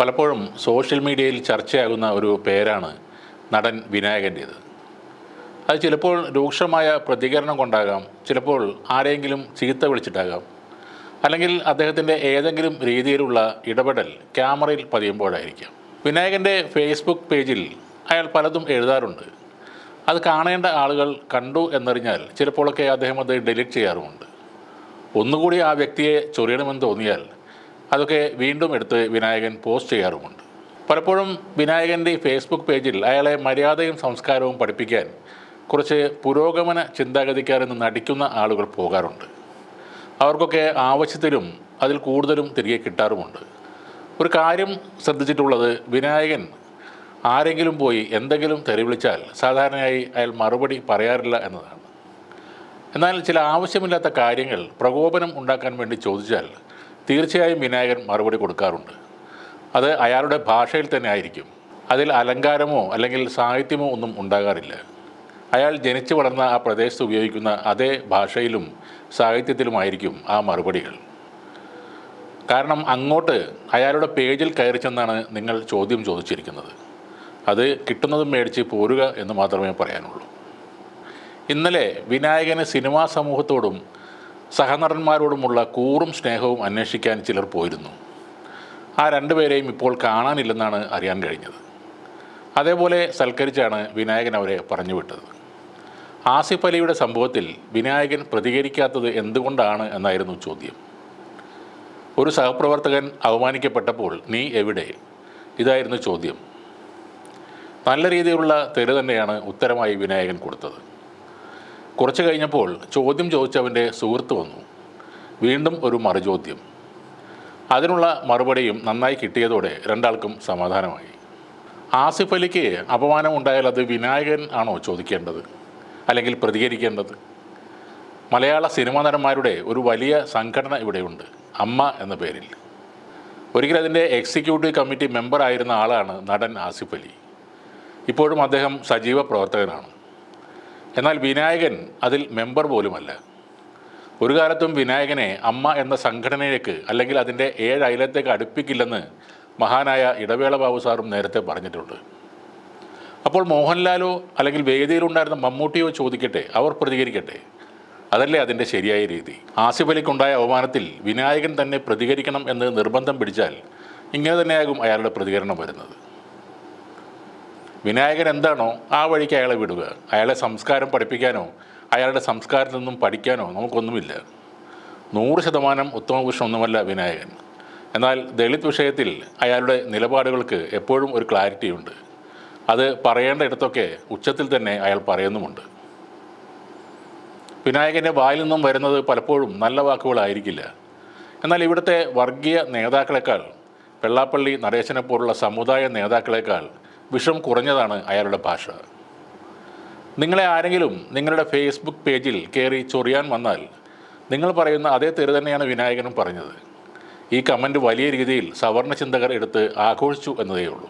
പലപ്പോഴും സോഷ്യൽ മീഡിയയിൽ ചർച്ചയാകുന്ന ഒരു പേരാണ് നടൻ വിനായകന്റേത്. അത് ചിലപ്പോൾ രൂക്ഷമായ പ്രതികരണം കൊണ്ടാകാം ചിലപ്പോൾ ആരെങ്കിലും ചീത്ത വിളിച്ചിട്ടാകാം. അല്ലെങ്കിൽ അദ്ദേഹത്തിന്റെ ഏതെങ്കിലും രീതിയിലുള്ള ഇടപെടൽ ക്യാമറയിൽ പതിയുമ്പോഴായിരിക്കാം. വിനായകന്റെ ഫേസ്ബുക്ക് പേജിൽ അയാൾ പലതും എഴുതാറുണ്ട്. അത് കാണേണ്ട ആളുകൾ കണ്ടു എന്നറിഞ്ഞാൽ ചിലപ്പോഴൊക്കെ അദ്ദേഹം അത് ഡിലീറ്റ് ചെയ്യാറുമുണ്ട്. ഒന്നുകൂടി ആ വ്യക്തിയെ ചൊറിയണമെന്ന് തോന്നിയാൽ അതൊക്കെ വീണ്ടും എടുത്ത് വിനായകൻ പോസ്റ്റ് ചെയ്യാറുമുണ്ട്. പലപ്പോഴും വിനായകന്റെ ഫേസ്ബുക്ക് പേജിൽ അയാളെ മര്യാദയും സംസ്കാരവും പഠിപ്പിക്കാൻ കുറച്ച് പുരോഗമന ചിന്താഗതിക്കാരെന്ന് നടിക്കുന്ന ആളുകൾ പോകാറുണ്ട്. അവർക്കൊക്കെ ആവശ്യത്തിലും അതിൽ കൂടുതലും തിരികെ കിട്ടാറുമുണ്ട്. ഒരു കാര്യം ശ്രദ്ധിച്ചിട്ടുള്ളത് വിനായകൻ ആരെങ്കിലും പോയി എന്തെങ്കിലും തെറി വിളിച്ചാൽ സാധാരണയായി അയാൾ മറുപടി പറയാറില്ല എന്നതാണ്. എന്നാൽ ചില ആവശ്യമില്ലാത്ത കാര്യങ്ങൾ പ്രകോപനം ഉണ്ടാക്കാൻ വേണ്ടി ചോദിച്ചാൽ തീർച്ചയായും വിനായകൻ മറുപടി കൊടുക്കാറുണ്ട്. അത് അയാളുടെ ഭാഷയിൽ തന്നെ ആയിരിക്കും. അതിൽ അലങ്കാരമോ അല്ലെങ്കിൽ സാഹിത്യമോ ഒന്നും ഉണ്ടാകാറില്ല. അയാൾ ജനിച്ചു വളർന്ന ആ പ്രദേശത്ത് ഉപയോഗിക്കുന്ന അതേ ഭാഷയിലും സാഹിത്യത്തിലുമായിരിക്കും ആ മറുപടികൾ. കാരണം അങ്ങോട്ട് അയാളുടെ പേജിൽ കയറി ചെന്നാണ് നിങ്ങൾ ചോദ്യം ചോദിച്ചിരിക്കുന്നത്. അത് കിട്ടുന്നതും മേടിച്ച് പോരുക എന്ന് മാത്രമേ പറയാനുള്ളൂ. ഇന്നലെ വിനായകന് സിനിമാ സമൂഹത്തോടും സഹനടന്മാരോടുമുള്ള കൂറും സ്നേഹവും അന്വേഷിക്കാൻ ചിലർ പോയിരുന്നു. ആ രണ്ടുപേരെയും ഇപ്പോൾ കാണാനില്ലെന്നാണ് അറിയാൻ കഴിഞ്ഞത്. അതേപോലെ സൽക്കരിച്ചാണ് വിനായകൻ അവരെ പറഞ്ഞുവിട്ടത് ആസിഫ് അലിയുടെ സംഭവത്തിൽ വിനായകൻ പ്രതികരിക്കാത്തത് എന്തുകൊണ്ടാണ് എന്നായിരുന്നു ചോദ്യം. ഒരു സഹപ്രവർത്തകൻ അവമാനിക്കപ്പെട്ടപ്പോൾ നീ എവിടെ? ഇതായിരുന്നു ചോദ്യം. നല്ല രീതിയിലുള്ള തെരു തന്നെയാണ് ഉത്തരമായി വിനായകൻ കൊടുത്തത്. കുറച്ച് കഴിഞ്ഞപ്പോൾ ചോദ്യം ചോദിച്ചവന്റെ സുഹൃത്ത് വന്നു. വീണ്ടും ഒരു മറുചോദ്യം. അതിനുള്ള മറുപടിയും നന്നായി കിട്ടിയതോടെ രണ്ടാൾക്കും സമാധാനമായി. ആസിഫ് അലിക്ക് അപമാനം ഉണ്ടായാൽ അത് വിനായകൻ ആണോ ചോദിക്കേണ്ടത്? അല്ലെങ്കിൽ പ്രതികരിക്കേണ്ടത്? മലയാള സിനിമാ നടന്മാരുടെ ഒരു വലിയ സംഘടന ഇവിടെയുണ്ട് അമ്മ എന്ന പേരിൽ. ഒരിക്കൽ അതിന്റെ എക്സിക്യൂട്ടീവ് കമ്മിറ്റി മെമ്പർ ആയിരുന്ന ആളാണ് നടൻ ആസിഫ് അലി. ഇപ്പോഴും അദ്ദേഹം സജീവ പ്രവർത്തകനാണ്. എന്നാൽ വിനായകൻ അതിൽ മെമ്പർ പോലുമല്ല. ഒരു കാലത്തും വിനായകനെ അമ്മ എന്ന സംഘടനയിലേക്ക് അല്ലെങ്കിൽ അതിന്റെ ഏഴ് അയലത്തേക്ക് അടുപ്പിക്കില്ലെന്ന് മഹാനായ ഇടവേള ബാബു സാറും നേരത്തെ പറഞ്ഞിട്ടുണ്ട്. അപ്പോൾ മോഹൻലാലോ അല്ലെങ്കിൽ വേദിയിലുണ്ടായിരുന്ന മമ്മൂട്ടിയോ ചോദിക്കട്ടെ അവർ പ്രതികരിക്കട്ടെ. അതല്ലേ അതിന്റെ ശരിയായ രീതി. ആസിഫ് അലിക്കുണ്ടായ അവമാനത്തിൽ വിനായകൻ തന്നെ പ്രതികരിക്കണം എന്ന് നിർബന്ധം പിടിച്ചാൽ ഇങ്ങനെ തന്നെയാകും അയാളുടെ പ്രതികരണം വരുന്നത്. വിനായകൻ എന്താണോ ആ വഴിക്ക് അയാളെ വിടുക. അയാളെ സംസ്കാരം പഠിപ്പിക്കാനോ അയാളുടെ സംസ്കാരത്തിൽ നിന്നും പഠിക്കാനോ നമുക്കൊന്നുമില്ല. നൂറ് ശതമാനം ഉത്തമപുരുഷനൊന്നുമല്ല വിനായകൻ. എന്നാൽ ദളിത് വിഷയത്തിൽ അയാളുടെ നിലപാടുകൾക്ക് എപ്പോഴും ഒരു ക്ലാരിറ്റി ഉണ്ട് അത് പറയേണ്ട ഇടത്തൊക്കെ ഉച്ചത്തിൽ തന്നെ അയാൾ പറയുന്നുമുണ്ട്. വിനായകന്റെ വായിൽ നിന്നും വരുന്നത് പലപ്പോഴും നല്ല വാക്കുകളായിരിക്കില്ല. എന്നാൽ ഇവിടുത്തെ വർഗീയ നേതാക്കളെക്കാൾ വെള്ളാപ്പള്ളി നടേശനെ പോലുള്ള സമുദായ നേതാക്കളെക്കാൾ വിഷം കുറഞ്ഞതാണ് അയാളുടെ ഭാഷ. നിങ്ങളെ ആരെങ്കിലും നിങ്ങളുടെ ഫേസ്ബുക്ക് പേജിൽ കയറി ചൊറിയാൻ വന്നാൽ നിങ്ങൾ പറയുന്ന അതേ തെറി തന്നെയാണ് വിനായകനും പറഞ്ഞത്. ഈ കമന്റ് വലിയ രീതിയിൽ സവർണ ചിന്തകർ എടുത്ത് ആഘോഷിച്ചു എന്നതേ ഉള്ളൂ